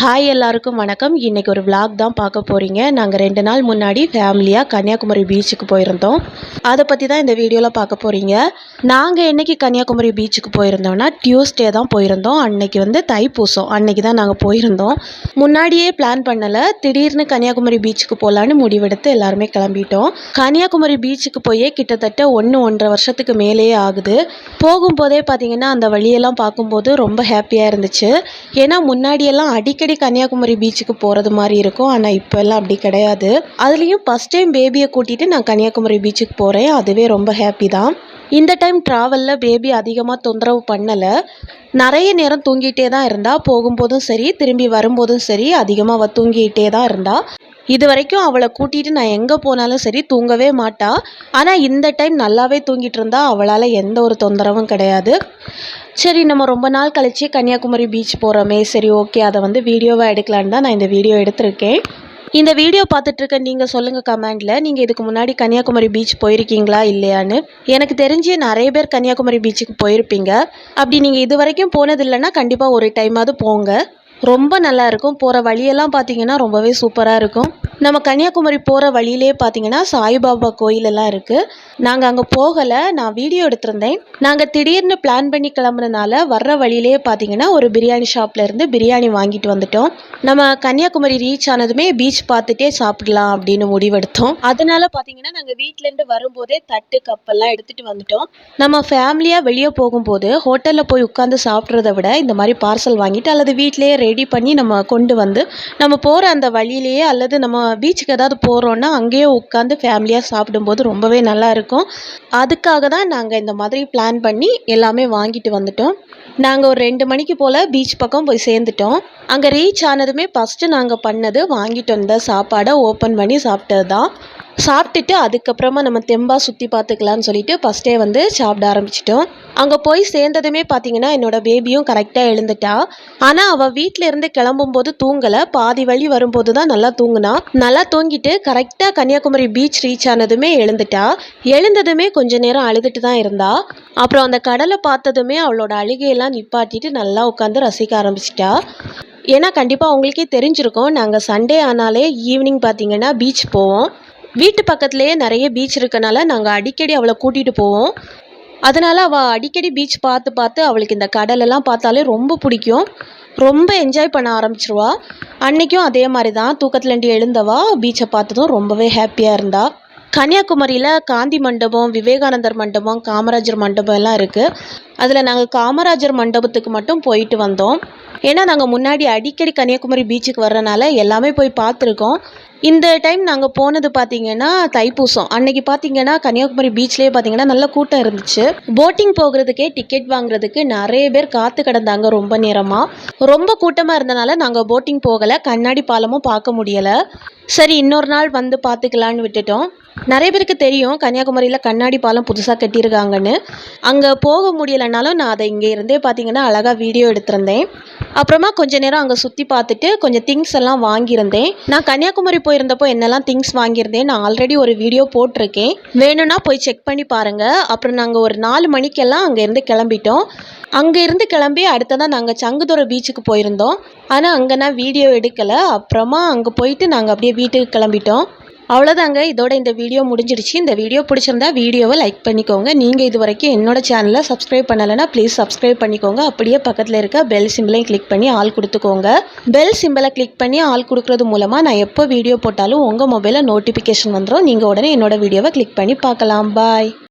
Hi எல்லாருக்கும் வணக்கம். இன்றைக்கி ஒரு விளாக் தான் பார்க்க போகிறீங்க நாங்கள் ரெண்டு நாள் முன்னாடி ஃபேமிலியாக கன்னியாகுமரி பீச்சுக்கு போயிருந்தோம். அதை பற்றி தான் இந்த வீடியோவில் பார்க்க போகிறீங்க நாங்கள் என்னைக்கு கன்னியாகுமரி பீச்சுக்கு போயிருந்தோம்னா டியூஸ்டே தான் போயிருந்தோம். அன்னைக்கு வந்து தைப்பூசம். அன்னைக்கு தான் நாங்கள் போயிருந்தோம். முன்னாடியே பிளான் பண்ணலை. திடீர்னு கன்னியாகுமரி பீச்சுக்கு போகலான்னு முடிவெடுத்து எல்லாருமே கிளம்பிட்டோம். கன்னியாகுமரி பீச்சுக்கு போயே கிட்டத்தட்ட ஒன்று ஒன்றரை வருஷத்துக்கு மேலேயே ஆகுது. போகும்போதே பார்த்தீங்கன்னா அந்த வழியெல்லாம் பார்க்கும்போது ரொம்ப ஹாப்பியாக இருந்துச்சு. ஏன்னா முன்னாடியெல்லாம் அடிக்கடி கன்னியாகுமரி பீச்சுக்கு போகிறது மாதிரி இருக்கும். ஆனால் இப்போல்லாம் அப்படி கிடையாது. அதுலேயும் ஃபஸ்ட் டைம் பேபியை கூட்டிகிட்டு நான் கன்னியாகுமரி பீச்சுக்கு போகிறேன் அதுவே ரொம்ப ஹாப்பி தான். இந்த டைம் ட்ராவலில் பேபி அதிகமாக தொந்தரவு பண்ணலை. நிறைய நேரம் தூங்கிட்டே தான் இருந்தா. போகும்போதும் சரி திரும்பி வரும்போதும் சரி அதிகமாக அவள் தூங்கிட்டே தான் இருந்தா. இது வரைக்கும் அவளை கூட்டிகிட்டு நான் எங்கே போனாலும் சரி தூங்கவே மாட்டா. ஆனால் இந்த டைம் நல்லாவே தூங்கிட்டு இருந்தா. அவளால் எந்த ஒரு தொந்தரவும் கிடையாது. சரி நம்ம ரொம்ப நாள் கழித்து கன்னியாகுமரி பீச் போகிறோமே சரி ஓகே அதை வந்து வீடியோவாக எடுக்கலான்னு தான் நான் இந்த வீடியோ எடுத்திருக்கேன். இந்த வீடியோ பார்த்துட்ருக்க நீங்கள் சொல்லுங்கள் கமெண்டில் நீங்கள் இதுக்கு முன்னாடி கன்னியாகுமரி பீச் போயிருக்கீங்களா இல்லையான்னு. எனக்கு தெரிஞ்சு நிறைய பேர் கன்னியாகுமரி பீச்சுக்கு போயிருப்பீங்க. அப்படி நீங்கள் இது வரைக்கும் போனது இல்லைன்னா கண்டிப்பாக ஒரு டைமாவது போங்க. ரொம்ப நல்லாயிருக்கும் போகிற வழியெல்லாம் பார்த்தீங்கன்னா ரொம்பவே சூப்பராக இருக்கும். நம்ம கன்னியாகுமரி போகிற வழியிலே பார்த்தீங்கன்னா சாய்பாபா கோயிலெல்லாம் இருக்குது நாங்கள் அங்கே போகலை நான் வீடியோ எடுத்திருந்தேன். நாங்கள் திடீர்னு பிளான் பண்ணி கிளம்புனனால வர்ற வழியிலே பார்த்தீங்கன்னா ஒரு பிரியாணி ஷாப்பில் இருந்து பிரியாணி வாங்கிட்டு வந்துட்டோம். நம்ம கன்னியாகுமரி ரீச் ஆனதுமே பீச் பார்த்துட்டே சாப்பிடலாம் அப்படின்னு முடிவெடுத்தோம். அதனால பார்த்தீங்கன்னா நாங்கள் வீட்டிலேருந்து வரும்போதே தட்டு கப்பெல்லாம் எடுத்துகிட்டு வந்துட்டோம். நம்ம ஃபேமிலியாக வெளியே போகும்போது ஹோட்டலில் போய் உட்காந்து சாப்பிட்றத விட இந்த மாதிரி பார்சல் வாங்கிட்டு அல்லது வீட்டிலேயே ரெடி பண்ணி நம்ம கொண்டு வந்து நம்ம போகிற அந்த வழியிலேயே அல்லது நம்ம பீச்சுக்கு ஏதாவது போகிறோன்னா அங்கேயே உட்காந்து ஃபேமிலியாக சாப்பிடும்போது ரொம்பவே நல்லா இருக்கும். அதுக்காக தான் நாங்கள் இந்த மாதிரி பிளான் பண்ணி எல்லாமே வாங்கிட்டு வந்துட்டோம். நாங்கள் ஒரு ரெண்டு மணிக்கு போல் பீச் பக்கம் போய் சேர்ந்துட்டோம். அங்கே ரீச் ஆனதுமே ஃபஸ்ட்டு நாங்கள் பண்ணது வாங்கிட்டு வந்த சாப்பாடை ஓப்பன் பண்ணி சாப்பிட்டது தான் சாப்பிட்டுட்டு அதுக்கப்புறமா நம்ம தெம்பாக சுற்றி பார்த்துக்கலான்னு சொல்லிட்டு ஃபஸ்ட்டே வந்து சாப்பிட ஆரம்பிச்சிட்டோம். அங்கே போய் சேர்ந்ததுமே பார்த்தீங்கன்னா என்னோட பேபியும் கரெக்டாக எழுந்துட்டா. ஆனால் அவள் வீட்டில் இருந்து கிளம்பும்போது தூங்கலை. பாதி வழி வரும்போது தான் நல்லா தூங்கினா. நல்லா தூங்கிட்டு கரெக்டாக கன்னியாகுமரி பீச் ரீச் ஆனதுமே எழுந்துட்டா. எழுந்ததுமே கொஞ்ச நேரம் அழுதுட்டு தான் இருந்தா. அப்புறம் அந்த கடலை பார்த்ததுமே அவளோட அழுகையெல்லாம் நிப்பாட்டிட்டு நல்லா உட்காந்து ரசிக்க ஆரம்பிச்சிட்டா. ஏன்னா கண்டிப்பாக அவங்களுக்கே தெரிஞ்சிருக்கும். நாங்கள் சண்டே ஆனாலே ஈவினிங் பார்த்தீங்கன்னா பீச் போவோம். வீட்டு பக்கத்துலேயே நிறைய பீச் இருக்கனால நாங்கள் அடிக்கடி அவளை கூட்டிகிட்டு போவோம். அதனால் அவள் அடிக்கடி பீச் பார்த்து பார்த்து அவளுக்கு இந்த கடலெல்லாம் பார்த்தாலே ரொம்ப பிடிக்கும். ரொம்ப என்ஜாய் பண்ண ஆரம்பிச்சிருவா. அன்றைக்கும் அதே மாதிரி தான் தூக்கத்துலேருந்து எழுந்தவா பீச்சை பார்த்ததும் ரொம்பவே ஹாப்பியாக இருந்தா. கன்னியாகுமரியில் காந்தி மண்டபம் விவேகானந்தர் மண்டபம் காமராஜர் மண்டபம் எல்லாம் இருக்குது அதில் நாங்கள் காமராஜர் மண்டபத்துக்கு மட்டும் போயிட்டு வந்தோம். ஏன்னா நாங்கள் முன்னாடி அடிக்கடி கன்னியாகுமரி பீச்சுக்கு வர்றனால எல்லாமே போய் பார்த்துருக்கோம். இந்த டைம் நாங்கள் போனது பார்த்தீங்கன்னா தைப்பூசம். அன்னைக்கு பார்த்தீங்கன்னா கன்னியாகுமரி பீச்லேயே பார்த்தீங்கன்னா நல்ல கூட்டம் இருந்துச்சு. போட்டிங் போகிறதுக்கே டிக்கெட் வாங்குறதுக்கு நிறைய பேர் காத்து கிடந்தாங்க ரொம்ப நேரமாக ரொம்ப கூட்டமாக இருந்தனால நாங்கள் போட்டிங் போகலை. கண்ணாடி பாலமும் பார்க்க முடியலை. சரி இன்னொரு நாள் வந்து பார்த்துக்கலான்னு விட்டுட்டோம். நிறைய பேருக்கு தெரியும் கன்னியாகுமரியில் கண்ணாடி பாலம் புதுசாக கட்டியிருக்காங்கன்னு. அங்கே போக முடியலைனாலும் நான் அதை இங்கே இருந்தே பார்த்தீங்கன்னா அழகாக வீடியோ எடுத்திருந்தேன். அப்புறமா கொஞ்ச நேரம் அங்கே சுற்றி பார்த்துட்டு கொஞ்சம் திங்ஸ் எல்லாம் வாங்கியிருந்தேன். நான் கன்னியாகுமரி போயிருந்தப்போ என்னெல்லாம் திங்ஸ் வாங்கியிருந்தேன் நான் ஆல்ரெடி ஒரு வீடியோ போட்டிருக்கேன். வேணும்னா போய் செக் பண்ணி பாருங்கள் அப்புறம் நாங்கள் ஒரு நாலு மணிக்கெல்லாம் அங்கேருந்து கிளம்பிட்டோம். அங்கே இருந்து கிளம்பி அடுத்ததான் நாங்கள் சங்குதுறை பீச்சுக்கு போயிருந்தோம். ஆனால் அங்கே நான் வீடியோ எடுக்கலை. அப்புறமா அங்கே போயிட்டு நாங்கள் அப்படியே வீட்டுக்கு கிளம்பிட்டோம். அவ்வளோதாங்க இதோட இந்த வீடியோ முடிஞ்சிடுச்சு. இந்த வீடியோ பிடிச்சிருந்தா வீடியோவை லைக் பண்ணிக்கோங்க. நீங்கள் இது வரைக்கும் என்னோட சேனலை சப்ஸ்கிரைப் பண்ணலைன்னா ப்ளீஸ் சப்ஸ்கிரைப் பண்ணிக்கோங்க. அப்படியே பக்கத்தில் இருக்க பெல் சிம்பிளையும் கிளிக் பண்ணி ஆள் கொடுத்துக்கோங்க. பெல் சிம்பிளை கிளிக் பண்ணி ஆள் கொடுக்குறது மூலமாக நான் எப்போ வீடியோ போட்டாலும் உங்கள் மொபைலில் நோட்டிஃபிகேஷன் வந்துடும் நீங்கள் உடனே என்னோட வீடியோவை கிளிக் பண்ணி பார்க்கலாம். பாய்